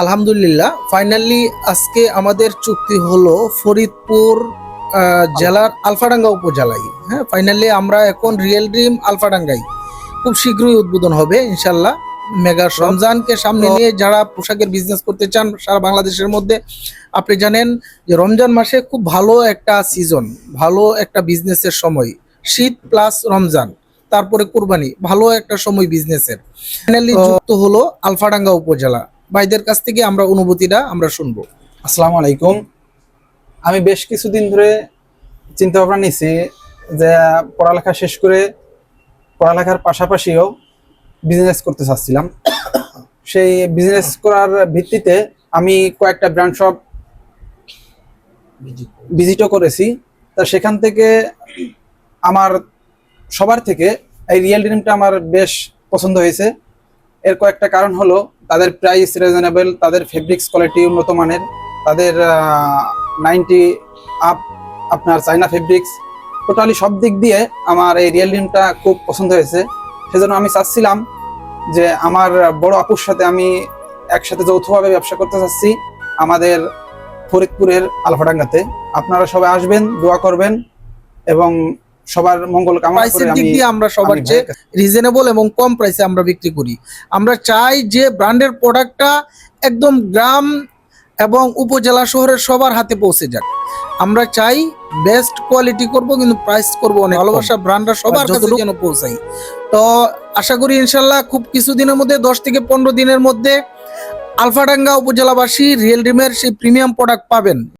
আলহামদুলিল্লাহ ফাইনালি আজকে আমাদের চুক্তি হলো ফরিদপুর জেলার আলফাডাঙ্গা উপজেলায়। হ্যাঁ ফাইনালি আমরা এখন রিয়েল ড্রিম আলফাডাঙ্গাই খুব শীঘ্রই উদ্বোধন হবে ইনশাল্লাহ মেগা রমজানকে সামনে নিয়ে যারা পোশাকের বিজনেস করতে চান সারা বাংলাদেশের মধ্যে আপনি জানেন যে রমজান মাসে খুব ভালো একটা সিজন ভালো একটা বিজনেসের সময়। শীত প্লাস রমজান তারপরে কুরবানি ভালো একটা সময় বিজনেসের ফাইনালি যুক্ত হলো আলফাডাঙ্গা উপজেলা। ভাইদের কাছ থেকে আমরা অনুভূতিটা আমরা শুনব। আসসালামু আলাইকুম। আমি বেশ কিছুদিন ধরে চিন্তা ভাবনা নিছি যে পড়ালেখা শেষ করে পড়ালেখার পাশাপাশিও বিজনেস করতে চাচ্ছিলাম। সেই বিজনেস করার ভিত্তিতে আমি কয়েকটা ব্র্যান্ড শপ ভিজিটও করেছি। তা সেখান থেকে আমার সবার থেকে এই রিয়েল ড্রিমটা আমার বেশ পছন্দ হয়েছে। এর কয়েকটা কারণ হলো, তাদের প্রাইস রিজনেবল তাদের ফেব্রিক্স কোয়ালিটি উন্নত মানের, তাদের নাইনটি আপ আপনার চাইনা ফেব্রিক্স টোটালি সব দিক দিয়ে আমার এই রিয়েল ড্রিমটা খুব পছন্দ হয়েছে। সেজন্য আমি চাচ্ছিলাম যে আমার বড় আপুর সাথে আমি একসাথে যৌথভাবে ব্যবসা করতে চাচ্ছি আমাদের ফরিদপুরের আলফাডাঙ্গাতে। আপনারা সবাই আসবেন, দোয়া করবেন এবং সবার মঙ্গল কামনা করে প্রাইসের দিক দিয়ে আমরা সবার চেয়ে রিজনেবল এবং কম প্রাইসে আমরা বিক্রি করি। আমরা চাই যে ব্র্যান্ডের প্রোডাক্টটা একদম গ্রাম এবং উপজেলা শহরের সবার হাতে পৌঁছে যাক। আমরা চাই বেস্ট কোয়ালিটি করব কিন্তু প্রাইস করব অনেক। ভালোবাসা ব্র্যান্ডরা সবার কাছে যেন পৌঁছাই। তো আশা করি ইনশাল্লাহ খুব কিছুদিনের মধ্যে দশ থেকে পনেরো দিনের মধ্যে আলফাডাঙ্গা উপজেলাবাসী রিয়েল ডিমের সেই প্রিমিয়াম প্রোডাক্ট পাবেন।